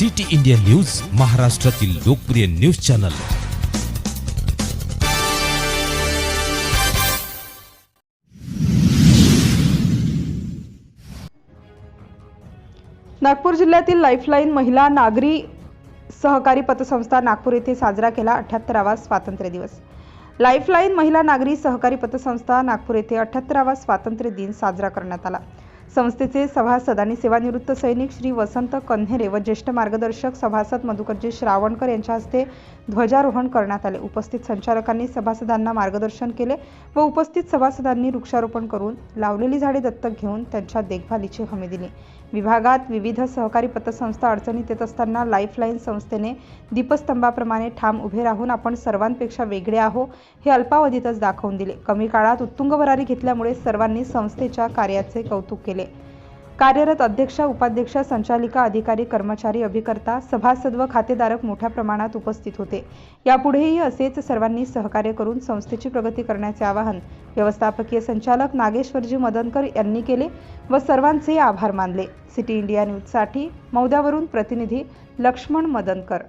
City India news महाराष्ट्रातील लोकप्रिय news channel. Nagpur जिल्ह्यातील लाईफलाईन महिला नागरी सहकारी पतसंस्था नागपूर येथे साजरा केला अठ्याहत्तरावा स्वातंत्र्य दिवस. लाईफलाईन महिला नागरी सहकारी पतसंस्था नागपूर येथे अठ्याहत्तरावा स्वातंत्र्य दिन साजरा करण्यात आला. संस्थेचे सभासद आणि सेवानिवृत्त सैनिक श्री वसंत कन्हेरे व ज्येष्ठ मार्गदर्शक सभासद मधुकरजी श्रावणकर यांच्या हस्ते ध्वजारोहण करण्यात आले. उपस्थित संचालकांनी सभासदांना मार्गदर्शन केले व उपस्थित सभासदांनी वृक्षारोपण करून लावलेली झाडे दत्तक घेऊन त्यांच्या देखभालीची हमी दिली. विभागात विविध सहकारी पतसंस्था अडचणीत येत असताना लाईफलाईन संस्थेने दीपस्तंभाप्रमाणे ठाम उभे राहून आपण सर्वांपेक्षा वेगळे आहो हे अल्पावधीतच दाखवून दिले. कमी काळात उत्तुंग भरारी घेतल्यामुळे सर्वांनी संस्थेच्या कार्याचे कौतुक केले. कार्यरत अध्यक्ष उपाध्यक्ष संचालिका अधिकारी कर्मचारी अभिकर्ता सभासद व खातेधारक मोठ्या प्रमाणात उपस्थित होते. यापुढेही असेच सर्वांनी सहकार्य करून संस्थेची प्रगती करण्याचे आवाहन व्यवस्थापकीय संचालक नागेश्वरजी मदनकर यांनी केले व सर्वांचे आभार मानले. सिटी इंडिया न्यूजसाठी मौद्यावरून प्रतिनिधी लक्ष्मण मदनकर.